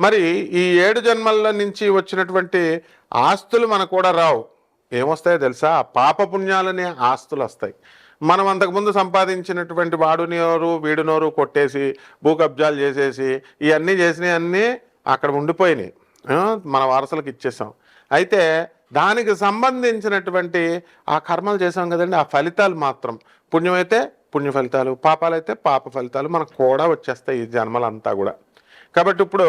మరి ఈ ఏడు జన్మల నుంచి వచ్చినటువంటి ఆస్తులు మనకు కూడా రావు. ఏమొస్తాయో తెలుసా? పాపపుణ్యాలనే ఆస్తులు వస్తాయి మనం అంతకుముందు సంపాదించినటువంటి వాడు నోరు వీడు నోరు కొట్టేసి భూ కబ్జాలు చేసేసి ఇవన్నీ చేసినవన్నీ అక్కడ ఉండిపోయినాయి. మన వారసులకు ఇచ్చేసాం. అయితే దానికి సంబంధించినటువంటి ఆ కర్మలు చేసాం కదండి ఆ ఫలితాలు మాత్రం. పుణ్యమైతే పుణ్య ఫలితాలు పాపాలైతే పాప ఫలితాలు మనకు కూడా వచ్చేస్తాయి ఈ జన్మలంతా కూడా. కాబట్టి ఇప్పుడు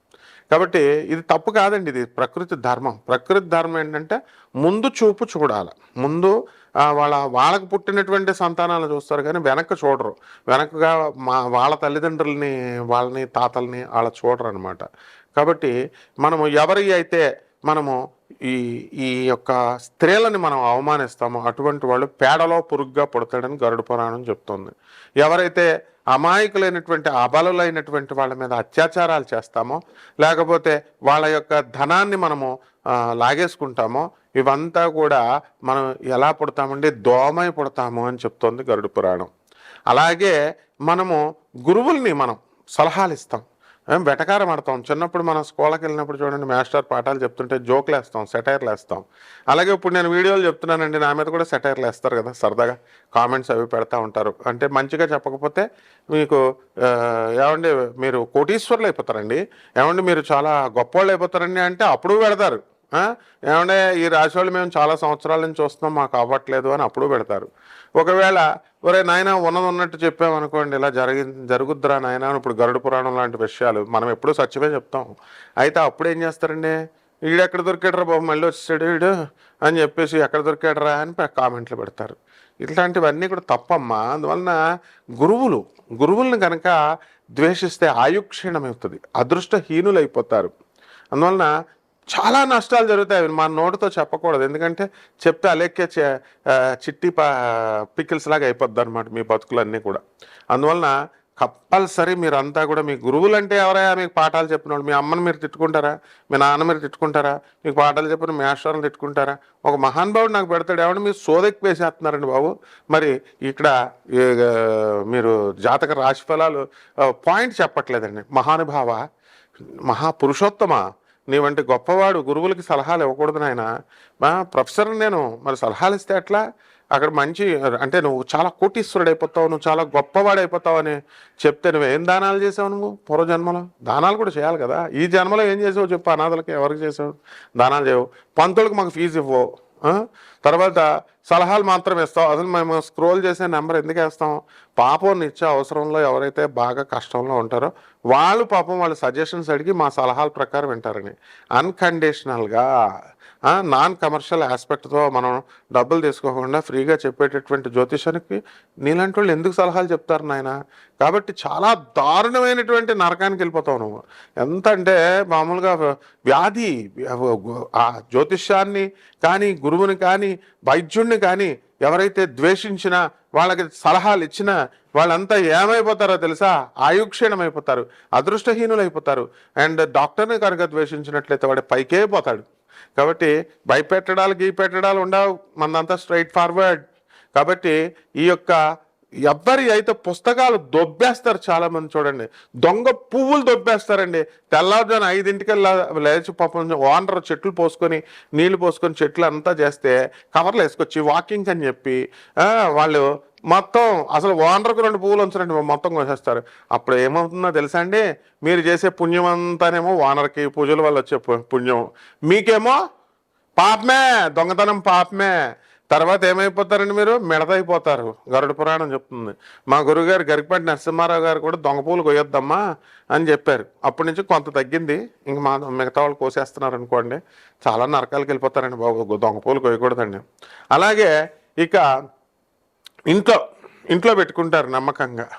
కాబట్టి ఇది తప్పు కాదండి ఇది ప్రకృతి ధర్మం. ప్రకృతి ధర్మం ఏంటంటే ముందు చూపు చూడాలి. ముందు వాళ్ళ వాళ్ళకు పుట్టినటువంటి సంతానాలు చూస్తారు కానీ వెనక్కి చూడరు. వెనకగా మా వాళ్ళ తల్లిదండ్రులని వాళ్ళని తాతల్ని వాళ్ళ చూడరు అనమాట కాబట్టి మనము ఎవరి అయితే మనము ఈ ఈ యొక్క స్త్రీలని మనం అవమానిస్తామో అటువంటి వాళ్ళు పేడలో పురుగ్గా పుడతాడని గరుడ పురాణం చెప్తుంది. ఎవరైతే అమాయకులైనటువంటి అబలులైనటువంటి వాళ్ళ మీద అత్యాచారాలు చేస్తామో లేకపోతే వాళ్ళ యొక్క ధనాన్ని మనము లాగేసుకుంటామో ఇవంతా కూడా మనం ఎలా పుడతామండి? దోమై పుడతాము అని చెప్తోంది గరుడ పురాణం. అలాగే మనము గురువుల్ని మనం సలహాలు ఇస్తాం మేము వెటకారం ఆడతాం. చిన్నప్పుడు మనం స్కూల్కి వెళ్ళినప్పుడు చూడండి మాస్టర్ పాఠాలు చెప్తుంటే జోకులు వేస్తాం సెటైర్లు వేస్తాం. అలాగే ఇప్పుడు నేను వీడియోలు చెప్తున్నానండి నా మీద కూడా సెటైర్లు వేస్తారు కదా సరదాగా కామెంట్స్ అవి పెడతా ఉంటారు. అంటే మంచిగా చెప్పకపోతే మీకు ఏమండి మీరు కోటీశ్వర్లు అయిపోతారండి. ఏమండి మీరు చాలా గొప్పవాళ్ళు అయిపోతారండి అంటే అప్పుడు పెడతారు. ఏమంటే ఈ రాశి వాళ్ళు మేము చాలా సంవత్సరాల నుంచి చూస్తున్నాం మాకు అవ్వట్లేదు అని అప్పుడు పెడతారు. ఒకవేళ ఒరే నాయన ఉన్నది ఉన్నట్టు చెప్పామనుకోండి ఇలా జరిగి జరుగుద్దురా నాయన అని ఇప్పుడు గరుడ పురాణం లాంటి విషయాలు మనం ఎప్పుడూ సత్యమే చెప్తాం. అయితే అప్పుడు ఏం చేస్తారండి? వీడు ఎక్కడ దొరికాడరా బాబు మళ్ళీ వచ్చాడు వీడు అని చెప్పేసి ఎక్కడ దొరికాడరా అని కామెంట్లు పెడతారు. ఇట్లాంటివన్నీ కూడా తప్పమ్మా. అందువలన గురువులు గురువులను కనుక ద్వేషిస్తే ఆయుక్షీణమవుతుంది అదృష్టహీనులు అయిపోతారు అందువలన చాలా నష్టాలు జరుగుతాయి అవి మన నోటితో చెప్పకూడదు. ఎందుకంటే చెప్తే అలెక్కే చే- చిట్టి పా పికిల్స్ లాగా అయిపోద్ది అనమాట మీ బతుకులన్నీ కూడా. అందువలన కంపల్సరీ మీరంతా కూడా మీ గురువులు అంటే ఎవరైనా మీకు పాఠాలు చెప్పిన మీ అమ్మని మీరు తిట్టుకుంటారా? మీ నాన్న మీరు తిట్టుకుంటారా? మీకు పాఠాలు చెప్పిన మీ తిట్టుకుంటారా? ఒక మహానుభావుడు నాకు పెడతాడు. ఏమన్నా మీరు సోదెక్కి వేసేస్తున్నారండి బాబు? మరి ఇక్కడ మీరు జాతక రాశి ఫలాలు పాయింట్ చెప్పట్లేదండి. మహానుభావ మహాపురుషోత్తమ నీవంటి గొప్పవాడు గురువులకి సలహాలు ఇవ్వకూడదు నాయన. మా ప్రొఫెసర్ నేను మరి సలహాలు ఇస్తే ఎట్లా? అక్కడ మంచి అంటే నువ్వు చాలా కోటీశ్వరుడు అయిపోతావు నువ్వు చాలా గొప్పవాడు అయిపోతావు అని చెప్తే నువ్వేం దానాలు చేసావు నువ్వు పూర్వజన్మలో? దానాలు కూడా చేయాలి కదా. ఈ జన్మలో ఏం చేసావు చెప్పు అనాథలకి ఎవరికి చేసావు? దానాలు చేయవు. పంతులకు మాకు ఫీజు ఇవ్వవు తర్వాత సలహాలు మాత్రం ఇస్తాం అసలు మేము స్క్రోల్ చేసే నెంబర్ ఎందుకు వేస్తాం? పాపం ఇచ్చే అవసరంలో ఎవరైతే బాగా కష్టంలో ఉంటారో వాళ్ళు పాపం వాళ్ళ సజెషన్స్ అడిగి మా సలహాల ప్రకారం వింటారని అన్కండిషనల్గా నాన్ కమర్షియల్ ఆస్పెక్ట్తో మనం డబ్బులు తీసుకోకుండా ఫ్రీగా చెప్పేటటువంటి జ్యోతిషానికి నీలాంటి వాళ్ళు ఎందుకు సలహాలు చెప్తారు నాయన? కాబట్టి చాలా దారుణమైనటువంటి నరకానికి వెళ్ళిపోతావు నువ్వు. ఎంత అంటే మామూలుగా వ్యాధి ఆ జ్యోతిష్యాన్ని కానీ గురువుని కానీ వైద్యుడిని కానీ ఎవరైతే ద్వేషించినా వాళ్ళకి సలహాలు ఇచ్చినా వాళ్ళంతా ఏమైపోతారో తెలుసా? ఆయుక్షీణమైపోతారు అదృష్టహీనులు అయిపోతారు అండ్ డాక్టర్ని కనుక ద్వేషించినట్లయితే వాడు పైకే పోతాడు. కాబట్టి భయపెట్టడాలు గీ పెట్టడాలు ఉండవు. మనంతా స్ట్రైట్ ఫార్వర్డ్ కాబట్టి ఈ యొక్క ఎవ్వరి అయితే పుస్తకాలు దొబ్బేస్తారు చాలామంది చూడండి. దొంగ పువ్వులు దొబ్బేస్తారండి. తెల్లవారుజాను ఐదింటికి లేచి పాపం ఓనర్ చెట్లు పోసుకొని నీళ్ళు పోసుకొని చెట్లు అంతా చేస్తే కవర్లు వేసుకొచ్చి వాకింగ్ అని చెప్పి వాళ్ళు మొత్తం అసలు ఓనర్కు రెండు పువ్వులు ఉంచరండి మొత్తం కోసేస్తారు. అప్పుడు ఏమవుతుందో తెలుసా అండి? మీరు చేసే పుణ్యం అంతానేమో ఓనర్కి పూజల వల్ల వచ్చే పుణ్యం. మీకేమో పాపమే దొంగతనం పాపమే. తర్వాత ఏమైపోతారండి మీరు? మిడతైపోతారు. గరుడ పురాణం చెప్తుంది. మా గురుగారు గరికపాటి నరసింహారావు గారు కూడా దొంగ పూలు కొయ్యొద్దమ్మా అని చెప్పారు. అప్పటి నుంచి కొంత తగ్గింది. ఇంక మా మిగతా వాళ్ళు కోసేస్తున్నారు అనుకోండి. చాలా నరకాలకు వెళ్ళిపోతారండి బాబు. దొంగ పూలు కొయ్యకూడదండి. అలాగే ఇక ఇంట్లో ఇంట్లో పెట్టుకుంటారు నమ్మకంగా.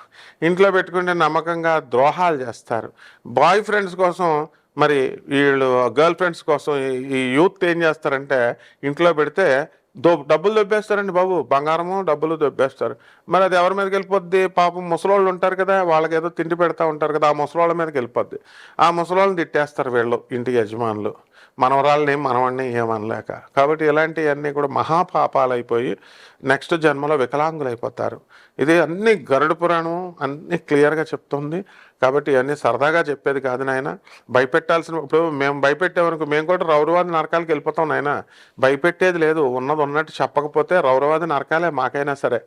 ఇంట్లో పెట్టుకుంటే నమ్మకంగా ద్రోహాలు చేస్తారు. బాయ్ ఫ్రెండ్స్ కోసం మరి వీళ్ళు గర్ల్ ఫ్రెండ్స్ కోసం ఈ- ఈ యూత్ ఏం చేస్తారంటే ఇంట్లో పెడితే దో డబ్బులు దొబ్బేస్తారండి బాబు. బంగారము డబ్బులు దొబ్బేస్తారు. మరి అది ఎవరి మీదకి వెళ్ళిపోద్ది? పాపం ముసలోళ్ళు ఉంటారు కదా వాళ్ళకి ఏదో తిండి పెడతా ఉంటారు కదా ఆ ముసలోళ్ళ మీదకి వెళ్ళిపోద్ది. ఆ ముసలోళ్ళని తిట్టేస్తారు వీళ్ళు ఇంటి యజమానులు. మనవరాళ్ళని మనవాడిని ఏమనలేక. కాబట్టి ఇలాంటివన్నీ కూడా మహాపాపాలు అయిపోయి నెక్స్ట్ జన్మలో వికలాంగులు అయిపోతారు ఇది అన్ని గరుడ పురాణం అన్ని క్లియర్గా చెప్తుంది. కాబట్టి ఇవన్నీ సరదాగా చెప్పేది కాదు నాయన. భయపెట్టాల్సిన ఇప్పుడు మేము భయపెట్టామనుకో మేము కూడా రౌరవాది నరకాలకు వెళ్ళిపోతాం నాయన. భయపెట్టేది లేదు. ఉన్నది ఉన్నట్టు చెప్పకపోతే రౌరవాది నరకాలే మాకైనా సరే.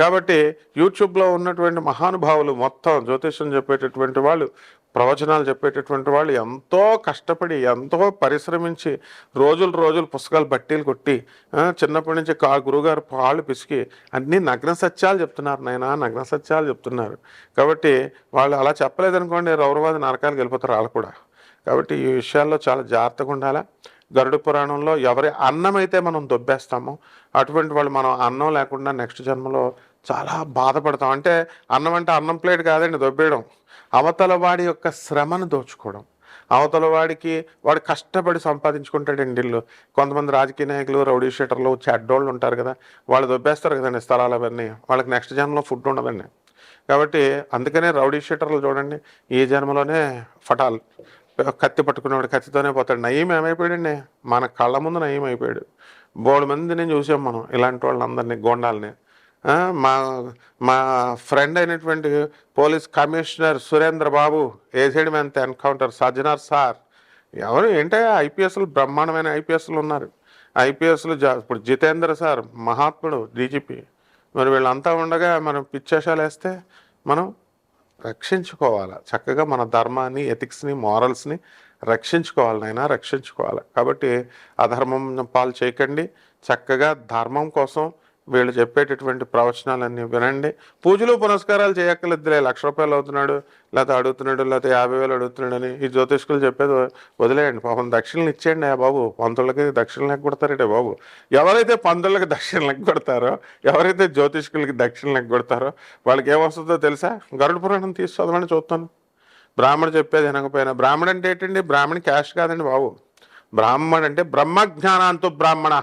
కాబట్టి యూట్యూబ్లో ఉన్నటువంటి మహానుభావులు మొత్తం జ్యోతిష్యం చెప్పేటటువంటి వాళ్ళు ప్రవచనాలు చెప్పేటటువంటి వాళ్ళు ఎంతో కష్టపడి ఎంతో పరిశ్రమించి రోజులు రోజులు పుస్తకాలు బట్టీలు కొట్టి చిన్నప్పటి నుంచి కా గురుగారు పాళ్ళు పిసికి అన్ని నగ్న సత్యాలు చెప్తున్నారు నాయన నగ్న సత్యాలు చెప్తున్నారు. కాబట్టి వాళ్ళు అలా చెప్పలేదనుకోండి రౌరవాది నరకాలకు వెళ్ళిపోతారు వాళ్ళు కూడా. కాబట్టి ఈ విషయాల్లో చాలా జాగ్రత్తగా ఉండాలా. గరుడ పురాణంలో ఎవరి అన్నం అయితే మనం దొబ్బేస్తామో అటువంటి వాళ్ళు మనం అన్నం లేకుండా నెక్స్ట్ జన్మలో చాలా బాధపడతాం. అంటే అన్నం అంటే అన్నం ప్లేట్ కాదండి దొబ్బేయడం. అవతల వాడి యొక్క శ్రమను దోచుకోవడం. అవతల వాడికి వాడు కష్టపడి సంపాదించుకుంటాడండి ఇల్లు. కొంతమంది రాజకీయ నాయకులు రౌడీ షీటర్లు చెడ్డోళ్ళు ఉంటారు కదా వాళ్ళు దొబ్బేస్తారు కదండి స్థలాలు అవన్నీ. వాళ్ళకి నెక్స్ట్ జన్మలో ఫుడ్ ఉండదండి. కాబట్టి అందుకనే రౌడీ షీటర్లు చూడండి ఈ జన్మలోనే ఫటాల్. కత్తి పట్టుకునేవాడు కత్తితోనే పోతాడు. నయం ఏమైపోయాడండి? మన కళ్ళ ముందు నయం అయిపోయాడు. బోడు నేను చూసాం మనం ఇలాంటి వాళ్ళందరినీ గోండాలని. మా మా ఫ్రెండ్ అయినటువంటి పోలీస్ కమిషనర్ సురేంద్ర బాబు ఏసైడ్ మెంత్ ఎన్కౌంటర్ సజ్జనార్ సార్. ఎవరు? ఏంటో ఐపీఎస్లు బ్రహ్మాండమైన ఐపీఎస్లు ఉన్నారు. ఐపీఎస్లు జా ఇప్పుడు జితేంద్ర సార్ మహాత్ముడు డీజీపీ మరి వీళ్ళంతా ఉండగా మనం పిచ్చేషాలు వేస్తే మనం రక్షించుకోవాలి? చక్కగా మన ధర్మాన్ని ఎథిక్స్ని మారల్స్ని రక్షించుకోవాలి నైనా రక్షించుకోవాలి. కాబట్టి అధర్మం పాలు చేయకండి. చక్కగా ధర్మం కోసం వీళ్ళు చెప్పేటటువంటి ప్రవచనాలన్నీ వినండి. పూజలు పునస్కారాలు చేయక్కర్లేదులే. లక్ష రూపాయలు అవుతున్నాడు లేకపోతే అడుగుతున్నాడు లేకపోతే యాభై వేలు అడుగుతున్నాడని ఈ జ్యోతిష్కులు చెప్పేది వదిలేయండి. పాపం దక్షిణలు ఇచ్చేయండి ఆ బాబు. పంతులకి దక్షిణ కొడతారంటే బాబు. ఎవరైతే పంతులకి దక్షిణ కొడతారో ఎవరైతే జ్యోతిష్కులకి దక్షిణ కొడతారో వాళ్ళకి ఏమొస్తుందో తెలుసా? గరుడ పురాణం తీసి చదవమని చూస్తాను. బ్రాహ్మడు చెప్పేది వినకపోయినా. బ్రాహ్మడు అంటే ఏంటండి? బ్రాహ్మణి క్యాష్ కాదండి బాబు. బ్రాహ్మణ్ అంటే బ్రహ్మజ్ఞానాంతో బ్రాహ్మణ.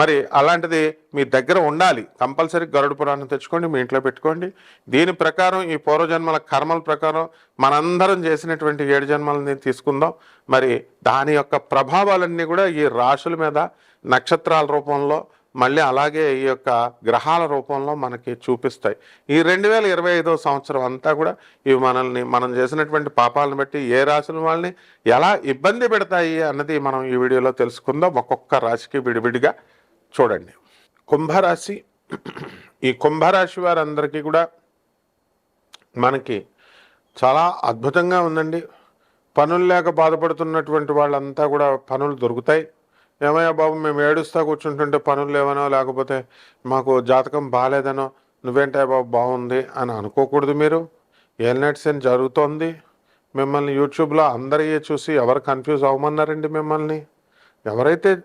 మరి అలాంటిది మీ దగ్గర ఉండాలి. కంపల్సరీ గరుడ పురాణం తెచ్చుకోండి మీ ఇంట్లో పెట్టుకోండి. దీని ప్రకారం ఈ పూర్వజన్మల కర్మల ప్రకారం మనందరం చేసినటువంటి ఏడు జన్మలని తీసుకుందాం. మరి దాని యొక్క ప్రభావాలన్నీ కూడా ఈ రాశుల మీద నక్షత్రాల రూపంలో మళ్ళీ అలాగే ఈ యొక్క గ్రహాల రూపంలో మనకి చూపిస్తాయి. ఈ రెండు వేల ఇరవై ఐదో సంవత్సరం అంతా కూడా ఇవి మనల్ని మనం చేసినటువంటి పాపాలను బట్టి ఏ రాశుల వాళ్ళని ఎలా ఇబ్బంది పెడతాయి అన్నది మనం ఈ వీడియోలో తెలుసుకుందాం. ఒక్కొక్క రాశికి విడివిడిగా. చూడండి. కుంభరాశి ఈ కుంభరాశి వారందరికీ కూడా మనకి చాలా అద్భుతంగా ఉందండి. పనులు లేక బాధపడుతున్నటువంటి వాళ్ళంతా కూడా పనులు దొరుకుతాయి. ఏమయ్యా బాబు మేము ఏడుస్తా కూర్చుంటుంటే పనులు లేవనో లేకపోతే మాకు జాతకం బాగాలేదనో నువ్వేంటా బాబు బాగుంది అని అనుకోకూడదు మీరు. ఏల్నెట్స్ జరుగుతోంది. మిమ్మల్ని యూట్యూబ్లో అందరి చూసి ఎవరు కన్ఫ్యూజ్ అవ్వమన్నారండి మిమ్మల్ని? ఎవరైతే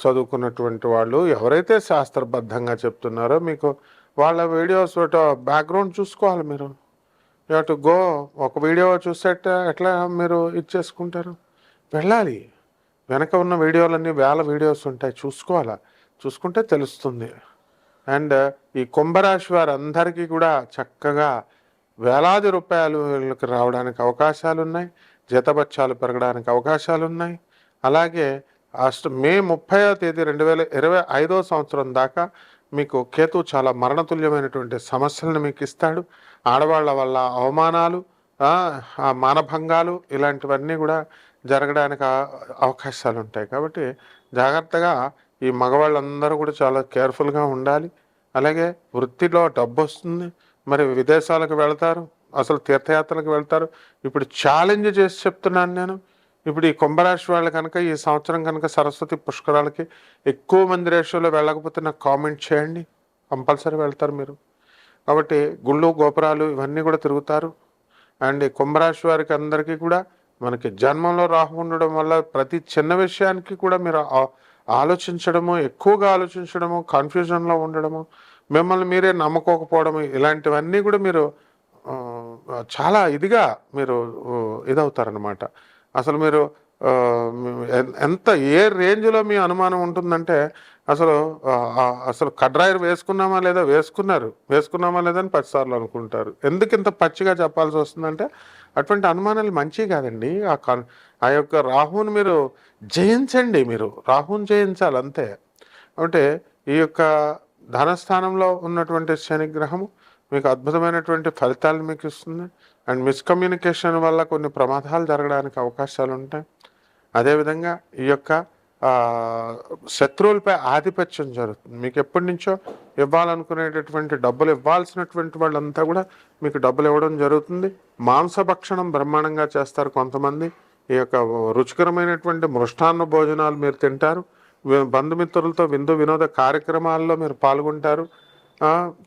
చదువుకున్నటువంటి వాళ్ళు ఎవరైతే శాస్త్రబద్ధంగా చెప్తున్నారో మీకు వాళ్ళ వీడియోస్ బ్యాక్గ్రౌండ్ చూసుకోవాలి మీరు. యూ టు గో ఒక వీడియో చూసేట ఎట్లా మీరు ఇచ్చేసుకుంటారు వెళ్ళాలి. వెనక ఉన్న వీడియోలన్నీ వేల వీడియోస్ ఉంటాయి చూసుకోవాలా? చూసుకుంటే తెలుస్తుంది. అండ్ ఈ కుంభరాశి వారందరికీ కూడా చక్కగా వేలాది రూపాయలు రావడానికి అవకాశాలు ఉన్నాయి జీతబత్యాలు పెరగడానికి అవకాశాలు ఉన్నాయి అలాగే అష్ట మే ముప్పైవ తేదీ రెండు వేల ఇరవై ఐదో సంవత్సరం దాకా మీకు కేతు చాలా మరణతుల్యమైనటువంటి సమస్యలను మీకు ఇస్తాడు. ఆడవాళ్ళ వల్ల అవమానాలు మానభంగాలు ఇలాంటివన్నీ కూడా జరగడానికి అవకాశాలు ఉంటాయి. కాబట్టి జాగ్రత్తగా ఈ మగవాళ్ళందరూ కూడా చాలా కేర్ఫుల్గా ఉండాలి. అలాగే వృత్తిలో డబ్బు వస్తుంది. మరి విదేశాలకు వెళ్తారు అసలు తీర్థయాత్రలకు వెళ్తారు. ఇప్పుడు ఛాలెంజ్ చేసి చెప్తున్నాను నేను. ఇప్పుడు ఈ కుంభరాశి వాళ్ళు కనుక ఈ సంవత్సరం కనుక సరస్వతి పుష్కరాలకి ఎక్కువ మంది రేషియోలో వెళ్ళకపోతే నాకు కామెంట్ చేయండి. కంపల్సరీ వెళ్తారు మీరు. కాబట్టి గుళ్ళు గోపురాలు ఇవన్నీ కూడా తిరుగుతారు. అండ్ కుంభరాశి వారికి అందరికీ కూడా మనకి జన్మంలో రాహు ఉండడం వల్ల ప్రతి చిన్న విషయానికి కూడా మీరు ఆ- ఆలోచించడము ఎక్కువగా ఆలోచించడము కన్ఫ్యూజన్లో ఉండడము మిమ్మల్ని మీరే నమ్మకోకపోవడము ఇలాంటివన్నీ కూడా మీరు చాలా ఇదిగా మీరు ఇదవుతారనమాట అసలు మీరు ఎంత ఏ రేంజ్లో మీ అనుమానం ఉంటుందంటే అసలు అసలు కడ్రాయర్ వేసుకున్నామా లేదా వేసుకున్నారు వేసుకున్నామా లేదా అని పచ్చిసార్లు అనుకుంటారు. ఎందుకు ఇంత పచ్చిగా చెప్పాల్సి వస్తుందంటే అటువంటి అనుమానాలు మంచివి కాదండి. ఆ కన్ ఆ యొక్క రాహుని మీరు జయించండి మీరు. రాహుని జయించాలి అంతే. అంటే ఈ యొక్క ధనస్థానంలో ఉన్నటువంటి శనిగ్రహము మీకు అద్భుతమైనటువంటి ఫలితాలు మీకు ఇస్తుంది. అండ్ మిస్కమ్యూనికేషన్ వల్ల కొన్ని ప్రమాదాలు జరగడానికి అవకాశాలు ఉంటాయి. అదేవిధంగా ఈ యొక్క శత్రువులపై ఆధిపత్యం జరుగుతుంది. మీకు ఎప్పటి నుంచో ఇవ్వాలనుకునేటటువంటి డబ్బులు ఇవ్వాల్సినటువంటి వాళ్ళంతా కూడా మీకు డబ్బులు ఇవ్వడం జరుగుతుంది. మాంసభక్షణం బ్రహ్మాండంగా చేస్తారు కొంతమంది. ఈ యొక్క రుచికరమైనటువంటి మృష్టాన్న భోజనాలు మీరు తింటారు. బంధుమిత్రులతో విందు వినోద కార్యక్రమాల్లో మీరు పాల్గొంటారు.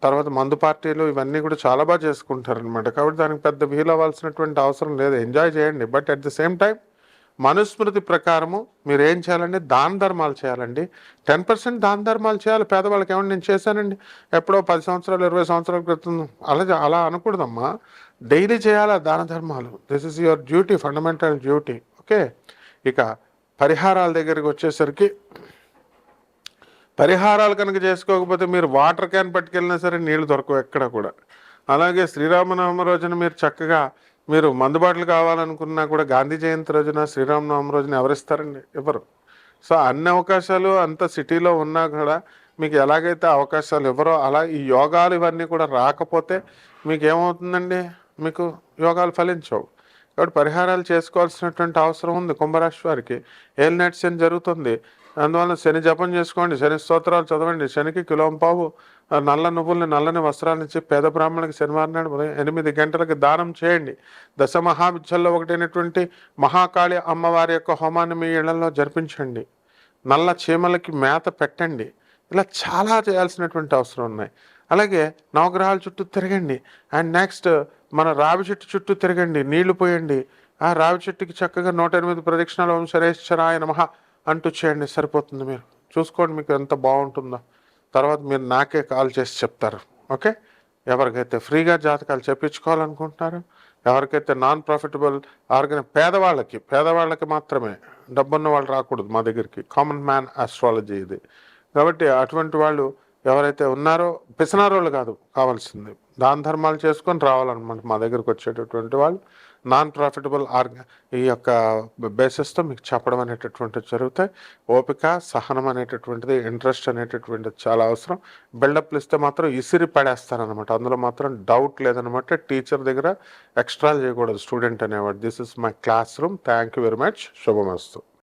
తర్వాత మందు పార్టీలు ఇవన్నీ కూడా చాలా బాగా చేసుకుంటారు అనమాట కాబట్టి దానికి పెద్ద వీలు అవ్వాల్సినటువంటి అవసరం లేదు. ఎంజాయ్ చేయండి. But at the same time Manusmriti ప్రకారము మీరు ఏం చేయాలండి? దాన ధర్మాలు చేయాలండి. టెన్ పర్సెంట్ దాన ధర్మాలు చేయాలి. పేదవాళ్ళకి ఏమన్నా నేను చేశానండి? ఎప్పుడో పది సంవత్సరాలు ఇరవై సంవత్సరాల క్రితం అలా అలా అనకూడదమ్మా. డైలీ చేయాలి దాన ధర్మాలు? This is your duty fundamental duty okay ఇక పరిహారాల దగ్గరికి వచ్చేసరికి పరిహారాలు కనుక చేసుకోకపోతే మీరు వాటర్ క్యాన్ పట్టుకెళ్ళినా సరే నీళ్ళు దొరకవు ఎక్కడ కూడా. అలాగే శ్రీరామనవమి రోజున మీరు చక్కగా మీరు మందుబాట్లు కావాలనుకున్నా కూడా గాంధీ జయంతి రోజున శ్రీరామనవమి రోజున ఎవరిస్తారండి? ఎవరు? సో అన్ని అవకాశాలు అంత సిటీలో ఉన్నా కూడా మీకు ఎలాగైతే అవకాశాలు ఎవరో అలా ఈ యోగాలు ఇవన్నీ కూడా రాకపోతే మీకు ఏమవుతుందండి మీకు యోగాలు ఫలించవు. కాబట్టి పరిహారాలు చేసుకోవాల్సినటువంటి అవసరం ఉంది కుంభరాశి వారికి. హెల్ నెట్స్ అని జరుగుతుంది. అందువల్ల శని జపం చేసుకోండి శని స్తోత్రాలు చదవండి. శనికి కిలోం పావు నల్ల నువ్వుల్ని నల్లని వస్త్రాలు ఇచ్చి పేద బ్రాహ్మణునికి శనివారం నాడు ఉదయం ఎనిమిది గంటలకు దానం చేయండి. దశ మహావిద్యల్లో ఒకటైనటువంటి మహాకాళి అమ్మవారి యొక్క హోమాన్ని మీ ఇళ్ళలో జరిపించండి. నల్ల చీమలకి మేత పెట్టండి. ఇలా చాలా చేయాల్సినటువంటి అవసరం ఉన్నాయి. అలాగే నవగ్రహాల చుట్టూ తిరగండి. అండ్ నెక్స్ట్ మన రావి చెట్టు చుట్టూ తిరగండి. నీళ్ళు పోయండి. ఆ రావి చెట్టుకి చక్కగా నూట ఎనిమిది ప్రదక్షిణాలు ఓం శరేశ్వరాయ నమః. అంటూ చేయండి సరిపోతుంది మీరు. చూసుకోండి మీకు ఎంత బాగుంటుందో. తర్వాత మీరు నాకే కాల్ చేసి చెప్తారు. ఓకే? ఎవరికైతే ఫ్రీగా జాతకాలు చెప్పించుకోవాలనుకుంటున్నారో ఎవరికైతే నాన్ ప్రాఫిటబుల్ ఆర్గనై పేదవాళ్ళకి పేదవాళ్ళకి మాత్రమే డబ్బున్న వాళ్ళు రాకూడదు మా దగ్గరికి. కామన్ మ్యాన్ ఆస్ట్రాలజీ ఇది. కాబట్టి అటువంటి వాళ్ళు ఎవరైతే ఉన్నారో పిసనారోళ్ళు కాదు కావాల్సింది. దాన ధర్మాలు చేసుకొని రావాలన్నమాట మా దగ్గరకు వచ్చేటటువంటి వాళ్ళు. నాన్ ప్రాఫిటబుల్ ఆర్గ ఈ యొక్క బేసిస్తో మీకు చెప్పడం అనేటటువంటిది జరుగుతాయి. ఓపిక సహనం అనేటటువంటిది ఇంట్రెస్ట్ అనేటటువంటిది చాలా అవసరం. బిల్డప్లు ఇస్తే మాత్రం ఇసిరి పడేస్తారనమాట అందులో మాత్రం డౌట్ లేదనమాట టీచర్ దగ్గర ఎక్స్ట్రా చేయకూడదు. స్టూడెంట్ అనేవాడు this is my classroom. Thank you very much. Subhamastu.